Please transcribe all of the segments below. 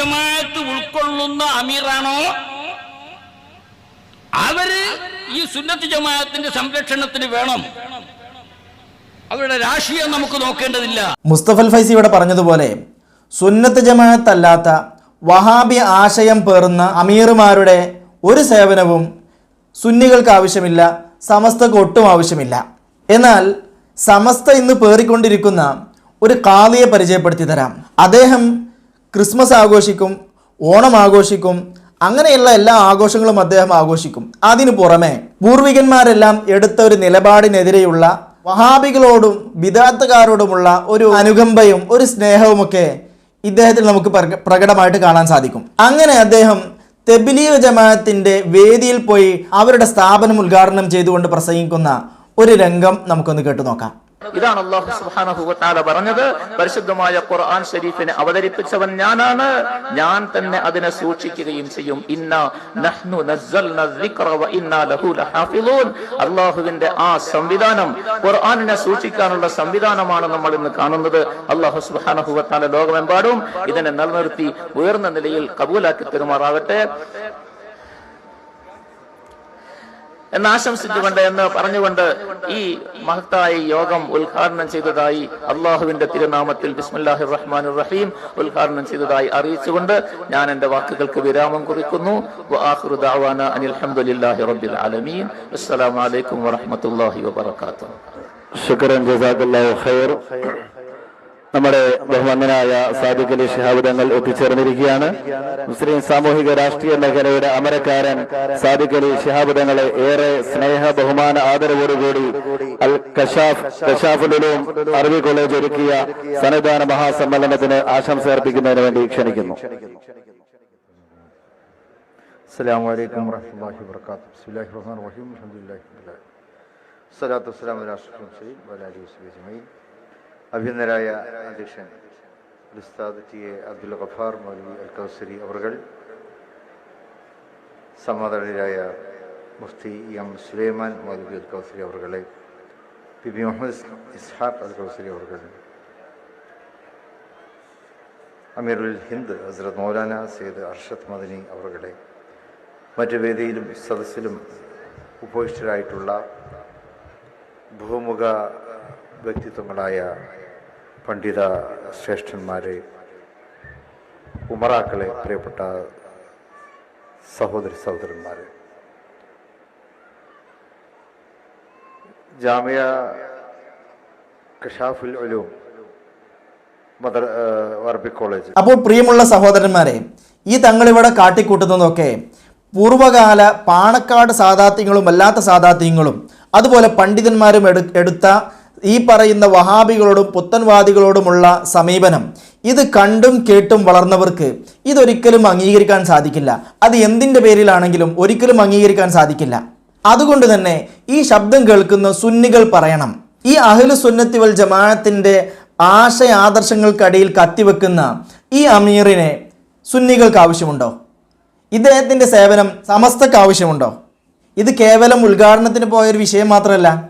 ജമാഅത്ത് ഉൾക്കൊള്ളുന്ന അമീറാണോ? അവർ ഈ സുന്നത്ത് ജമാഅത്തിന്റെ സംരക്ഷണത്തിന് വേണം. അവരുടെ രാഷ്ട്രീയം നമുക്ക് നോക്കേണ്ടതില്ല. മുസ്തഫൽ ഫൈസി ഇവിടെ പറഞ്ഞതുപോലെ സുന്നത്ത് ജമാഅത്ത് അല്ലാത്ത വഹാബി ആശയം പേറുന്ന അമീറുമാരുടെ ഒരു സേവനവും സുന്നികൾക്ക് ആവശ്യമില്ല സമസ്തക്ക് ഒട്ടും ആവശ്യമില്ല. എന്നാൽ സമസ്ത ഇന്ന് പേറിക്കൊണ്ടിരിക്കുന്ന ഒരു കാളിയെ പരിചയപ്പെടുത്തി തരാം. അദ്ദേഹം ക്രിസ്മസ് ആഘോഷിക്കും ഓണം ആഘോഷിക്കും അങ്ങനെയുള്ള എല്ലാ ആഘോഷങ്ങളും അദ്ദേഹം ആഘോഷിക്കും. അതിനു പുറമെ പൂർവികന്മാരെല്ലാം എടുത്ത ഒരു നിലപാടിനെതിരെയുള്ള വഹാബികളോടും വിദാർത്ഥക്കാരോടുമുള്ള ഒരു അനുകമ്പയും ഒരു സ്നേഹവുമൊക്കെ ഇദ്ദേഹത്തിൽ നമുക്ക് പ്രകടമായിട്ട് കാണാൻ സാധിക്കും. അങ്ങനെ അദ്ദേഹം തെബിലീവ് ജമാഅത്തിന്റെ വേദിയിൽ പോയി അവരുടെ സ്ഥാപനം ഉദ്ഘാടനം ചെയ്തുകൊണ്ട് പ്രസംഗിക്കുന്ന ഒരു രംഗം നമുക്കൊന്ന് കേട്ടു നോക്കാം. ഇതാണ് അള്ളാഹു തആല പറഞ്ഞത്. പരിശുദ്ധമായ ഖുർആൻ ഷരീഫിനെ അവതരിപ്പിച്ചവൻ ഞാനാണ്. ഞാൻ തന്നെ അതിനെ സൂക്ഷിക്കുകയും ചെയ്യും. അള്ളാഹുവിന്റെ ആ സംവിധാനം ഖുർആാനിനെ സൂക്ഷിക്കാനുള്ള സംവിധാനമാണ് നമ്മൾ ഇന്ന് കാണുന്നത്. അള്ളാഹു തആല ലോകമെമ്പാടും ഇതിനെ നിലനിർത്തി ഉയർന്ന നിലയിൽ കബൂലാക്കി പെരുമാറാവട്ടെ എന്ന് ആശംസിച്ചുകൊണ്ട് എന്ന് പറഞ്ഞുകൊണ്ട് ഈ മഹത്തായ യോഗം ഉദ്ഘാടനം ചെയ്തതായി അള്ളാഹുവിന്റെ തിരുനാമത്തിൽ ബിസ്മുല്ലാഹി റഹ്മാൻ റഹീം ഉദ്ഘാടനം ചെയ്തതായി അറിയിച്ചുകൊണ്ട് ഞാൻ എന്റെ വാക്കുകൾക്ക് വിരാമം കുറിക്കുന്നു. അസ്സലാമലൈക്കും വാഹമത്തല്ലാഹി റബ്ബിൽ ആലമീൻ. അസ്സലാമു അലൈക്കും വറഹ്മത്തുള്ളാഹി വബറകാതുഹു. ശുക്രൻ ജസാഖ് ഖൈർ. നമ്മുടെ ബഹുമാനായ സാദിഖ് അലി ഷിഹാബ് തങ്ങൾ ഒത്തുചേർന്നിരിക്കുകയാണ്. മുസ്ലിം സാമൂഹിക രാഷ്ട്രീയ മേഖലയുടെ അമരക്കാരൻ സാദിഖ് അലി ഷിഹാബ് തങ്ങളെ ഏറെ സ്നേഹ ബഹുമാന ആദരവോടുകൂടി അൽ കഷാഫ് കഷാഫുലും അറബി കോളേജ് ഒരുക്കിയ സന്നിധാന മഹാസമ്മേളനത്തിന് ആശംസ അർപ്പിക്കുന്നതിന് വേണ്ടി ക്ഷണിക്കുന്നു. അസ്സലാമു അലൈക്കും വാഹമത്തല്ലാഹി വർക്കാത്തു ബിസ്മില്ലാഹി റഹ്മാൻ റഹീം. അലഹമുല്ലാഹി സ്വലാത്തു വസ്സലാം അലാ അഷ്റഫിൽ മുർസലീൻ വഅലാ അലിഹി വസ്ഹബിഹി അജ്മഈൻ. അഭ്യന്തരായ അധ്യക്ഷൻ ഉസ്താദ് ടി എ അബ്ദുൽ ഗഫാർ മൗലവി അൽ കൗസരി അവർകൾ സമാധാനരായ മുഫ്തി എം സുലൈമാൻ മൗലവി അൽ കൗസരി അവർകളെ പി ബി മുഹമ്മദ് ഇസ്ഹാഖ് അൽ കൗസരി അവർ അമീറുൽ ഹിന്ദ് ഹസ്രത് മൗലാന സെയ്ദ് അർഷദ് മദനി അവർകളെ മറ്റ് വേദിയിലും സദസ്സിലും ഉപവിഷ്ടരായിട്ടുള്ള ബഹുമുഖ വ്യക്തിത്വങ്ങളായ പണ്ഡിത ശ്രേഷ്ഠന്മാരെ ഉമറാക്കളെ പ്രിയപ്പെട്ട സഹോദരി സഹോദരന്മാരെ. Jamia Kashaful Uloom mother Arabic college. അപ്പോൾ പ്രിയമുള്ള സഹോദരന്മാരെ ഈ തങ്ങളിവിടെ കാട്ടിക്കൂട്ടുന്നതൊക്കെ പൂർവകാല പാണക്കാട് സാധാത്യങ്ങളും അല്ലാത്ത സാധാത്യങ്ങളും അതുപോലെ പണ്ഡിതന്മാരും എടുത്ത ഈ പറയുന്ന വഹാബികളോടും പുത്തൻവാദികളോടുമുള്ള സമീപനം. ഇത് കണ്ടും കേട്ടും വളർന്നവർക്ക് ഇതൊരിക്കലും അംഗീകരിക്കാൻ സാധിക്കില്ല. അത് എന്തിന്റെ പേരിലാണെങ്കിലും ഒരിക്കലും അംഗീകരിക്കാൻ സാധിക്കില്ല. അതുകൊണ്ട് തന്നെ ഈ ശബ്ദം കേൾക്കുന്ന സുന്നികൾ പറയണം. ഈ അഹ്ലു സുന്നത്തി വൽ ജമാഅത്തിന്റെ ആശയ ആദർശങ്ങൾക്കടിയിൽ കത്തിവെക്കുന്ന ഈ അമീറിനെ സുന്നികൾക്ക് ആവശ്യമുണ്ടോ? ഇദ്ദേഹത്തിന്റെ സേവനം സമസ്തക്ക് ആവശ്യമുണ്ടോ? ഇത് കേവലം ഉദ്ഘാടനത്തിന് പോയൊരു വിഷയം മാത്രമല്ല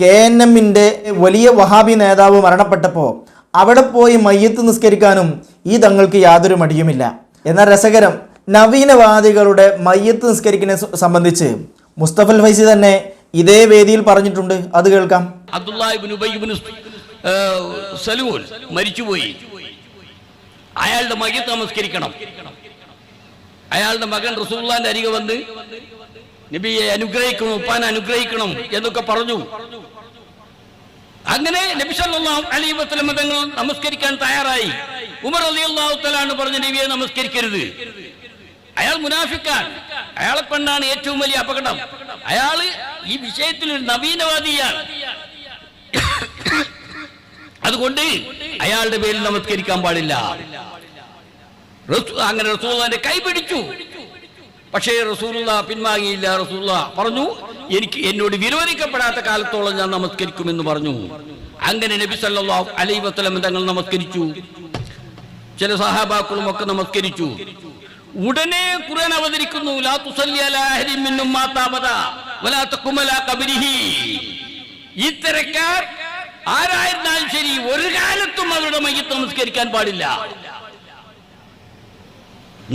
കെ എൻ എമ്മിന്റെ വലിയ വഹാബി നേതാവ് മരണപ്പെട്ടപ്പോൾ അവിടെ പോയി മയ്യത്ത് നിസ്കരിക്കാനും ഈ തങ്ങൾക്ക് യാതൊരു മടിയുമില്ല. എന്നാൽ രസകരം നവീനവാദികളുടെ മയ്യത്ത് നിസ്കരിക്കുന്ന സംബന്ധിച്ച് മുസ്തഫൽ ഫൈസി തന്നെ ഇതേ വേദിയിൽ പറഞ്ഞിട്ടുണ്ട്. അത് കേൾക്കാം. മരിച്ചുപോയി. അയാളുടെ മയ്യത്ത് നമസ്കരിക്കണം. അയാളുടെ മകൻ റസൂള്ളാന്റെ അരികെ വന്ന് നബിയെ അനുഗ്രഹിക്കണം ഉപ്പാൻ അനുഗ്രഹിക്കണം എന്നൊക്കെ പറഞ്ഞു. അങ്ങനെ നബി സല്ലല്ലാഹു അലൈഹി വസല്ലം തങ്ങൾ നമസ്കരിക്കാൻ തയ്യാറായി. ഉമർ അലി അള്ളാഹുത്തലാണ് പറഞ്ഞ നബിയെ നമസ്കരിക്കരുത്. അയാൾ മുനാഫിക്കാൻ അയാളെ കൊണ്ടാണ് ഏറ്റവും വലിയ അപകടം. അയാൾ ഈ വിഷയത്തിൽ ഒരു നവീനവാദിയാണ്. അതുകൊണ്ട് അയാളുടെ പേരിൽ നമസ്കരിക്കാൻ പാടില്ല. അങ്ങനെ റസൂള്ളാന്റെ കൈ പിടിച്ചു. പക്ഷേ റസൂലുള്ള പിൻവാങ്ങിയില്ല റസൂലുള്ള പറഞ്ഞു എനിക്ക് എന്നോട് വിരോധിക്കപ്പെടാത്ത കാലത്തോളം ഞാൻ നമസ്കരിക്കുമെന്ന് പറഞ്ഞു. അങ്ങനെ നബി സല്ലാ അലൈ വസ്ലം തങ്ങൾ നമസ്കരിച്ചു. ചില സഹാബാക്കളും ഒക്കെ നമസ്കരിച്ചു. ഉടനെ ഖുർആൻ അവതരിക്കുന്നു ലാ തുസല്ലി അലാ അഹദിൻ മിന്നും മാതാ അബദാ വലാ തഖും അലാ ഖബരിഹി. ഇത്തരക്കാർ ആരായിരുന്നാലും ശരി ഒരു കാലത്തും അവരുടെ മയ്യത്ത് നമസ്കരിക്കാൻ പാടില്ല.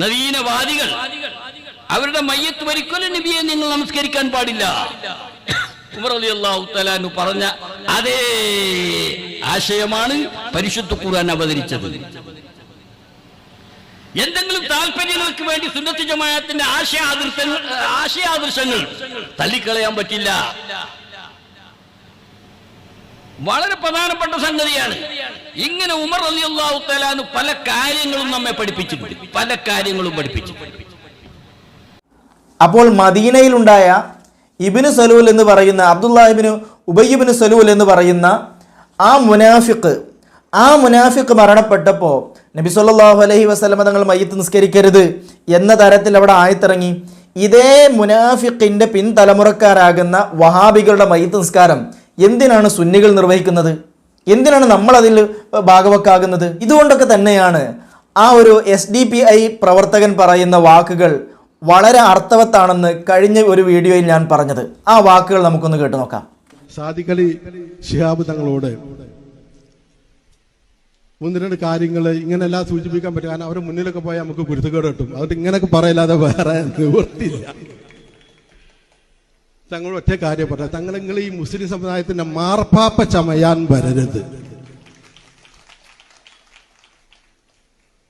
നവീനവാദികൾ. അവരുടെ മയ്യത്ത് ഒരിക്കലും നബിയെ നിങ്ങൾ നമസ്കരിക്കാൻ പാടില്ല. ഉമർ പറഞ്ഞ അതേ ആശയമാണ് പരിശുദ്ധ ഖുർആൻ അവതരിച്ചത്. എന്തെങ്കിലും താല്പര്യങ്ങൾക്ക് വേണ്ടി സുന്നത്ത് ജമാഅത്തിന്റെ ആശയാദൃശങ്ങൾ ആശയാദർശങ്ങൾ തള്ളിക്കളയാൻ പറ്റില്ല. വളരെ പ്രധാനപ്പെട്ട സംഗതിയാണ്. ഇങ്ങനെ ഉമർ അലി അള്ളാഹു തലാന് പല കാര്യങ്ങളും നമ്മെ പഠിപ്പിച്ചിട്ടുണ്ട്. പല കാര്യങ്ങളും പഠിപ്പിച്ചു അപ്പോൾ മദീനയിലുണ്ടായ ഇബിന് സലൂൽ എന്ന് പറയുന്ന അബ്ദുല്ലാഹിബിന് ഉബയ്യബിന് സലൂൽ എന്ന് പറയുന്ന ആ മുനാഫിക്ക് ആ മുനാഫിക്ക് മരണപ്പെട്ടപ്പോൾ നബി സല്ലാഹു അലഹി വസ്ലമ തങ്ങൾ മയ്യത്ത് നിസ്കരിക്കരുത് എന്ന തരത്തിൽ അവിടെ ആയത്തിറങ്ങി. ഇതേ മുനാഫിക്കിന്റെ പിൻതലമുറക്കാരാകുന്ന വഹാബികളുടെ മയ്യത്ത് നിസ്കാരം എന്തിനാണ് സുന്നികൾ നിർവഹിക്കുന്നത്? എന്തിനാണ് നമ്മൾ അതിൽ ഭാഗവക്കാകുന്നത്? ഇതുകൊണ്ടൊക്കെ തന്നെയാണ് ആ ഒരു എസ് ഡി പി ഐ പ്രവർത്തകൻ പറയുന്ന വാക്കുകൾ വളരെ അർത്ഥവത്താണെന്ന് കഴിഞ്ഞ ഒരു വീഡിയോയിൽ ഞാൻ പറഞ്ഞത്. ആ വാക്കുകൾ നമുക്കൊന്ന് കേട്ടു നോക്കാം. സാദിഖലി ഷിഹാബ് തങ്ങളോട് ഒന്ന് രണ്ട് കാര്യങ്ങൾ ഇങ്ങനെല്ലാം സൂചിപ്പിക്കാൻ പറ്റും. കാരണം അവരുടെ മുന്നിലൊക്കെ പോയാൽ നമുക്ക് കുരുത്തുകേട് കിട്ടും. അതുകൊണ്ട് ഇങ്ങനെയൊക്കെ പറയില്ലാതെ വേറെ നിവൃത്തിയില്ല. തങ്ങൾ ഒറ്റ കാര്യം പറയാം തങ്ങൾ നിങ്ങൾ ഈ മുസ്ലിം സമുദായത്തിന്റെ മാർപ്പാപ്പ ചമയാൻ വരരുത്.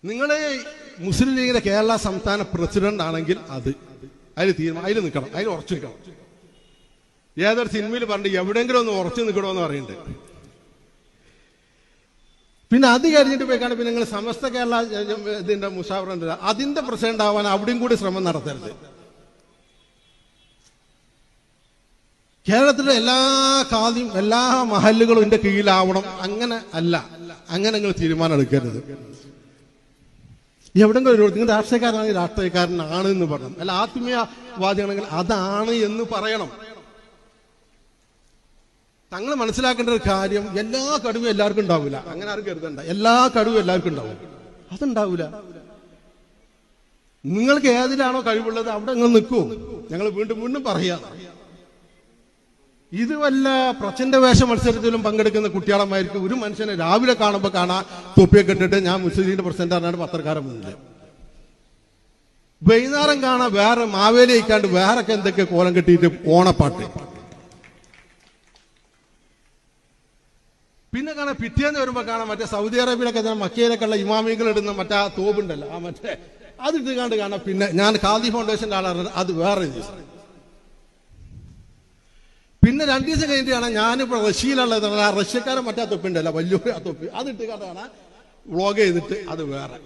നിങ്ങൾ മുസ്ലിം ലീഗിന്റെ കേരള സംസ്ഥാന പ്രസിഡന്റ് ആണെങ്കിൽ അത് അതിൽ തീരുമാനം അതിൽ നിൽക്കണം അതിൽ ഉറച്ചു നിൽക്കണം ഏതൊരു സിനിമയിൽ പറഞ്ഞിട്ട് എവിടെയെങ്കിലും ഒന്ന് ഉറച്ചു നിൽക്കണമെന്ന് പറയുന്നുണ്ട്. പിന്നെ അത് കഴിഞ്ഞിട്ട് പോയിക്കാണ് പിന്നെ നിങ്ങൾ സമസ്ത കേരള ഇതിന്റെ മുഷാവറുണ്ട് അതിന്റെ പ്രസിഡന്റ് ആവാൻ അവിടെയും കൂടി ശ്രമം നടത്തരുത്. കേരളത്തിലെ എല്ലാ കാതിയും എല്ലാ മഹല്ലുകളും എന്റെ കീഴിലാവണം. അങ്ങനെ അല്ല. അങ്ങനെ നിങ്ങൾ തീരുമാനം എടുക്കരുത്. എവിടെങ്കിലും ഒരു നിങ്ങൾ രാഷ്ട്രീയക്കാരനാണെങ്കിൽ രാഷ്ട്രീയക്കാരനാണ് എന്ന് പറയണം. അല്ല ആത്മീയവാദിയാണെങ്കിൽ അതാണ് എന്ന് പറയണം. തങ്ങൾ മനസ്സിലാക്കേണ്ട ഒരു കാര്യം എല്ലാ കഴിവും എല്ലാവർക്കും ഉണ്ടാവില്ല അങ്ങനെ ആർക്കും കരുതണ്ട. എല്ലാ കഴിവും എല്ലാവർക്കും ഉണ്ടാവും. അതുണ്ടാവില്ല നിങ്ങൾക്ക് ഏതിലാണോ കഴിവുള്ളത് അവിടെ നിങ്ങൾ നിൽക്കൂ. ഞങ്ങൾ വീണ്ടും വീണ്ടും പറയാം. ഇത് വല്ല പ്രച്ഛന്റെ വേഷ മത്സരത്തിലും പങ്കെടുക്കുന്ന കുട്ടികളമാർക്ക് ഒരു മനുഷ്യനെ രാവിലെ കാണുമ്പോൾ കാണാ തൊപ്പിയൊക്കെ ഇട്ടിട്ട് ഞാൻ മുസ്ലിം ലീഗിന്റെ പ്രസിഡന്റ് പത്രക്കാരൻ മുന്നിൽ വൈകുന്നേരം കാണാൻ വേറെ മാവേലി അയക്കാണ്ട് വേറെ എന്തൊക്കെ കോലം കെട്ടിയിട്ട് ഓണപ്പാട്ട് പിന്നെ കാണാൻ പിറ്റേന്ന് വരുമ്പോ കാണാൻ മറ്റേ സൗദി അറേബ്യയിലൊക്കെ മക്കയിലൊക്കെ ഉള്ള ഇമാമികൾ ഇടുന്ന മറ്റേ ആ തോപ്പുണ്ടല്ലോ ആ മറ്റേ അത് ഇട്ട് കാണാം പിന്നെ ഞാൻ ഖാദി ഫൗണ്ടേഷന്റെ ആളാണ് അത് വേറെ ദിവസം. പിന്നെ രണ്ടു ദിവസം കഴിഞ്ഞിട്ട് കാണാം ഞാനിപ്പോ റഷ്യയിലുള്ളത് ആ റഷ്യക്കാരൻ മറ്റേ തൊപ്പിണ്ടല്ല വലിയൊരു ആ തൊപ്പി. അത് ഇട്ട് കണ്ട് കാണാം വ്ളോഗ് ചെയ്തിട്ട് അത് വേറെ.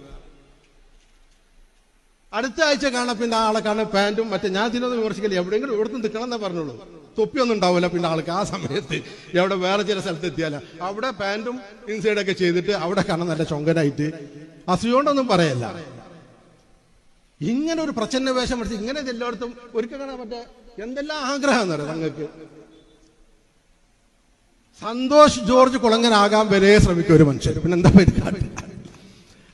അടുത്ത ആഴ്ച കാണാം പിന്നെ ആളെ കാണാൻ പാന്റും മറ്റേ ഞാൻ ഇതിനൊന്നും വിമർശിക്കില്ല. എവിടെയെങ്കിലും ഇവിടുന്ന് നിൽക്കണം എന്നേ പറഞ്ഞുള്ളൂ. തൊപ്പിയൊന്നും ഉണ്ടാവില്ല പിന്നെ ആൾക്ക് ആ സമയത്ത്. എവിടെ വേറെ ചില സ്ഥലത്ത് എത്തിയാല. അവിടെ പാന്റും ഇൻസൈഡ് ഒക്കെ ചെയ്തിട്ട് അവിടെ കാണാൻ നല്ല ചൊങ്കനായിട്ട്. അസുഖോണ്ടൊന്നും പറയല്ല. ഇങ്ങനെ ഒരു പ്രച്ഛന്ന വേഷം എടുത്ത് ഇങ്ങനെ എല്ലായിടത്തും ഒരിക്കൽ കാണാൻ എന്തെല്ലാം ആഗ്രഹം എന്നറിയാം നിങ്ങൾക്ക് സന്തോഷ് ജോർജ് കുളങ്ങനാകാൻ വരെ ശ്രമിക്കും ഒരു മനുഷ്യർ പിന്നെ എന്താ പരിപാടി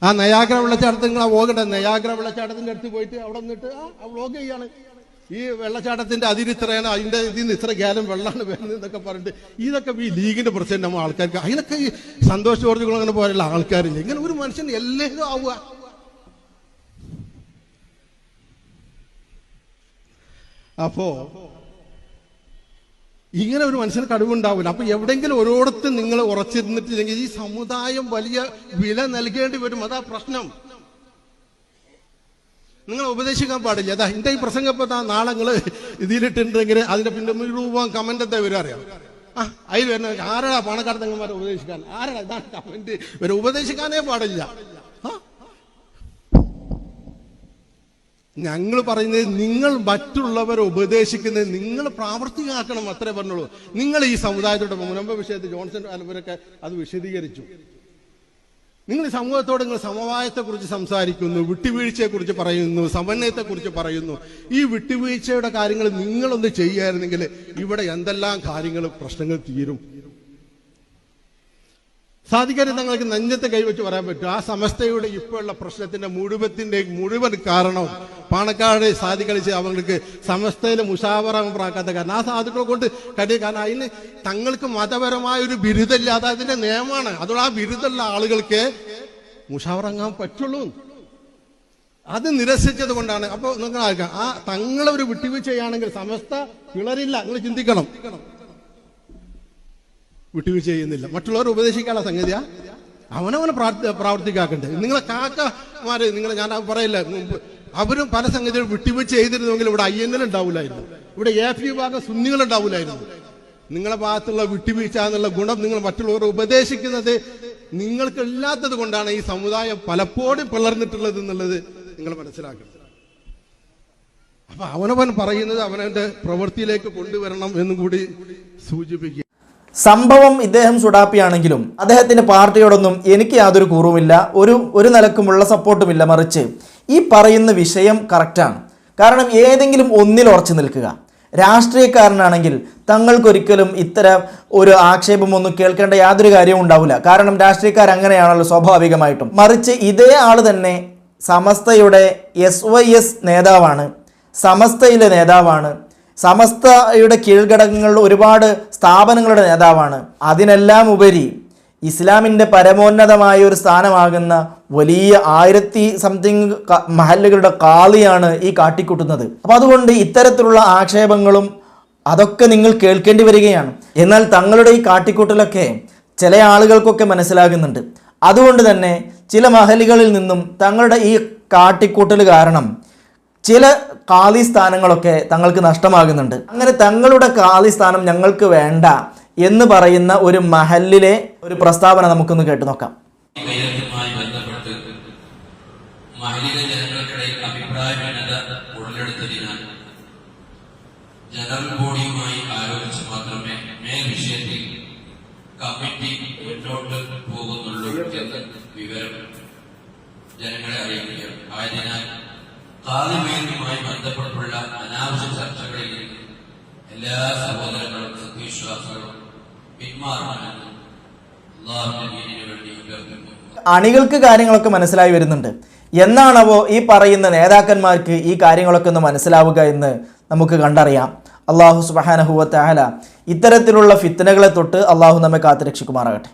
ആ നയാഗ്ര വെള്ളച്ചാട്ടത്തിൽ നിങ്ങൾ ആ പോകണ്ട നയാഗ്ര വെള്ളച്ചാട്ടത്തിന്റെ അടുത്ത് പോയിട്ട് അവിടെ നിന്നിട്ട് ആ വ്ലോഗ് ചെയ്യാണ്. ഈ വെള്ളച്ചാട്ടത്തിന്റെ അതിരിത്രയാണ് അതിന്റെ ഇതിൽ നിന്ന് ഇത്ര ഗ്യാലം വെള്ളമാണ് വരുന്നത് എന്നൊക്കെ പറഞ്ഞിട്ട് ഇതൊക്കെ ഈ ലീഗിന്റെ പ്രസിഡന്റ് നമ്മൾ ആൾക്കാർക്ക് അതിനൊക്കെ ഈ സന്തോഷ് ജോർജ് കുളങ്ങനെ പോലുള്ള ആൾക്കാരില്ല? ഇങ്ങനെ ഒരു മനുഷ്യൻ എല്ലാം ആവുക. അപ്പോ ഇങ്ങനെ ഒരു മനുഷ്യന് കഴിവുണ്ടാവില്ല. അപ്പൊ എവിടെങ്കിലും ഓരോടത്ത് നിങ്ങൾ ഉറച്ചിരുന്നിട്ടില്ലെങ്കിൽ ഈ സമുദായം വലിയ വില നൽകേണ്ടി വരും. അതാ പ്രശ്നം. നിങ്ങൾ ഉപദേശിക്കാൻ പാടില്ല. അതാ എന്റെ ഈ പ്രസംഗം ഇപ്പൊ ദാ നാളെ നിങ്ങൾ ഇതിലിട്ടുണ്ടെങ്കിൽ അതിന്റെ പിന്നെ രൂപം കമന്റ് എന്താ വരും അറിയാം? ആ അതിൽ വരുന്ന ആരാ പണക്കാർ തങ്ങന്മാരെ ഉപദേശിക്കാൻ? ആരാ ഇതാണ് കമന്റ് വരെ ഉപദേശിക്കാനേ പാടില്ല. ഞങ്ങൾ പറയുന്നത് നിങ്ങൾ മറ്റുള്ളവരെ ഉപദേശിക്കുന്നത് നിങ്ങൾ പ്രാവർത്തികമാക്കണം അത്രേ പറഞ്ഞുള്ളൂ. നിങ്ങൾ ഈ സമുദായത്തോട് മുനമ്പ വിഷയത്തിൽ ജോൺസൺ അലവരൊക്കെ അത് വിശദീകരിച്ചു. നിങ്ങൾ സമൂഹത്തോട് നിങ്ങൾ സമവായത്തെക്കുറിച്ച് സംസാരിക്കുന്നു വിട്ടുവീഴ്ചയെക്കുറിച്ച് പറയുന്നു സമന്വയത്തെക്കുറിച്ച് പറയുന്നു. ഈ വിട്ടുവീഴ്ചയുടെ കാര്യങ്ങൾ നിങ്ങളൊന്ന് ചെയ്യായിരുന്നെങ്കിൽ ഇവിടെ എന്തെല്ലാം കാര്യങ്ങൾ പ്രശ്നങ്ങൾ തീരും? സാധിക്കാൻ തങ്ങൾക്ക് നെഞ്ചത്തെ കൈവച്ച് പറയാൻ പറ്റും. ആ സമസ്തയുടെ ഇപ്പോഴുള്ള പ്രശ്നത്തിന്റെ മുഴുവത്തിന്റെ മുഴുവൻ കാരണം പാണക്കാട് സാധിക്കളിച്ച് അവർക്ക് സമസ്തയിലെ മുഷാവറ പ്രാക്കാത്ത കാരണം. ആ സാധുക്കളെ കൊണ്ട് കഴിയും കാരണം അതിന് തങ്ങൾക്ക് മതപരമായ ഒരു ബിരുദമില്ല അത് അതിന്റെ നിയമമാണ്. അതുകൊണ്ട് ആ ബിരുദമുള്ള ആളുകൾക്ക് മുഷാവറങ്ങാൻ പറ്റുള്ളൂ. അത് നിരസിച്ചത് കൊണ്ടാണ്. അപ്പോൾ നിങ്ങൾ ആ തങ്ങളെ ഒരു വിട്ടുവീഴ്ചയാണെങ്കിൽ സമസ്ത പിളരില്ല. നിങ്ങൾ ചിന്തിക്കണം. വിട്ടുവീഴ്ച ചെയ്യുന്നില്ല. മറ്റുള്ളവർ ഉപദേശിക്കാനുള്ള സംഗതിയാ. അവനവനെ പ്രാർത്ഥി പ്രാവർത്തിക്കാക്കണ്ടേ. നിങ്ങളെ കാക്കമാര് നിങ്ങൾ ഞാൻ പറയില്ല. അവരും പല സംഗതികളും വിട്ടുവീഴ്ച ചെയ്തിരുന്നുവെങ്കിൽ ഇവിടെ ഐ എൻ എൽ ഉണ്ടാവില്ലായിരുന്നു ഇവിടെ എ പി വിഭാഗം സുന്നികൾ ഉണ്ടാവില്ലായിരുന്നു നിങ്ങളെ ഭാഗത്തുള്ള വിട്ടുവീഴ്ച എന്നുള്ള ഗുണം നിങ്ങൾ മറ്റുള്ളവരെ ഉപദേശിക്കുന്നത് നിങ്ങൾക്ക് ഇല്ലാത്തത് കൊണ്ടാണ് ഈ സമുദായം പലപ്പോഴും പിളർന്നിട്ടുള്ളത് എന്നുള്ളത് നിങ്ങൾ മനസ്സിലാക്കണം. അപ്പൊ അവനവൻ പറയുന്നത് അവനവന്റെ പ്രവൃത്തിയിലേക്ക് കൊണ്ടുവരണം എന്നും കൂടി സൂചിപ്പിക്കുക. സംഭവം ഇദ്ദേഹം സുഡാപ്പിയാണെങ്കിലും അദ്ദേഹത്തിന്റെ പാർട്ടിയോടൊന്നും എനിക്ക് യാതൊരു കൂറുമില്ല ഒരു ഒരു നിലക്കുമുള്ള സപ്പോർട്ടുമില്ല മറിച്ച്. ഈ പറയുന്ന വിഷയം കറക്റ്റാണ്. കാരണം ഏതെങ്കിലും ഒന്നിൽ ഉറച്ചു നിൽക്കുക. രാഷ്ട്രീയക്കാരനാണെങ്കിൽ തങ്ങൾക്കൊരിക്കലും ഇത്തരം ഒരു ആക്ഷേപമൊന്നും കേൾക്കേണ്ട യാതൊരു കാര്യവും ഉണ്ടാവില്ല. കാരണം രാഷ്ട്രീയക്കാർ അങ്ങനെയാണല്ലോ സ്വാഭാവികമായിട്ടും. മറിച്ച് ഇതേ ആൾ തന്നെ സമസ്തയുടെ എസ് വൈ എസ് നേതാവാണ് സമസ്തയിലെ നേതാവാണ് സമസ്തയുടെ കീഴ്ഘടകങ്ങളിൽ ഒരുപാട് സ്ഥാപനങ്ങളുടെ നേതാവാണ്. അതിനെല്ലാം ഉപരി ഇസ്ലാമിന്റെ പരമോന്നതമായ ഒരു സ്ഥാനമാകുന്ന വലിയ ആയിരത്തി സംതിങ് മഹല്ലുകളുടെ കാളിയാണ് ഈ കാട്ടിക്കൂട്ടുന്നത്. അപ്പോൾ അതുകൊണ്ട് ഇത്തരത്തിലുള്ള ആക്ഷേപങ്ങളും അതൊക്കെ നിങ്ങൾ കേൾക്കേണ്ടി വരികയാണ്. എന്നാൽ തങ്ങളുടെ ഈ കാട്ടിക്കൂട്ടലൊക്കെ ചില ആളുകൾക്കൊക്കെ മനസ്സിലാകുന്നുണ്ട്. അതുകൊണ്ട് തന്നെ ചില മഹലുകളിൽ നിന്നും തങ്ങളുടെ ഈ കാട്ടിക്കൂട്ടൽ കാരണം ചില കാലി സ്ഥാനങ്ങളൊക്കെ തങ്ങൾക്ക് നഷ്ടമാകുന്നുണ്ട്. അങ്ങനെ തങ്ങളുടെ കാലി സ്ഥാനം ഞങ്ങൾക്ക് വേണ്ട എന്ന് പറയുന്ന ഒരു മഹലിലെ ഒരു പ്രസ്താവന നമുക്കൊന്ന് കേട്ടു നോക്കാം. മഹലിക ജനങ്ങൾക്കിടയിൽ അഭിപ്രായ ഉടലെടുത്തതിനാൽ ജനറൽ ബോഡിയുമായി ആലോചിച്ച് മാത്രമേ മേൽ വിഷയത്തിൽ കമ്മിറ്റി മുന്നോട്ട് പോകുന്നുള്ളൂ എന്ന് വിവരം ജനങ്ങളെ അറിയിക്കുകയാണ് ആയതിനാൽ കാലിമേന്യുമായി ബന്ധപ്പെട്ടുള്ള അനാവശ്യ ചർച്ചകളിൽ എല്ലാ സഹോദരങ്ങളും സത്യവിശ്വാസികളും പിന്മാറണമെന്ന് അണികൾക്ക് കാര്യങ്ങളൊക്കെ മനസ്സിലായി വരുന്നുണ്ട്. എന്നാണവോ ഈ പറയുന്ന നേതാക്കന്മാർക്ക് ഈ കാര്യങ്ങളൊക്കെ ഒന്ന് മനസ്സിലാവുക എന്ന് നമുക്ക് കണ്ടറിയാം. അള്ളാഹു സുബാനഹുവ താല ഇത്തരത്തിലുള്ള ഫിത്തനകളെ തൊട്ട് അള്ളാഹു നമ്മെ കാത്തുരക്ഷിക്കുമാറാകട്ടെ.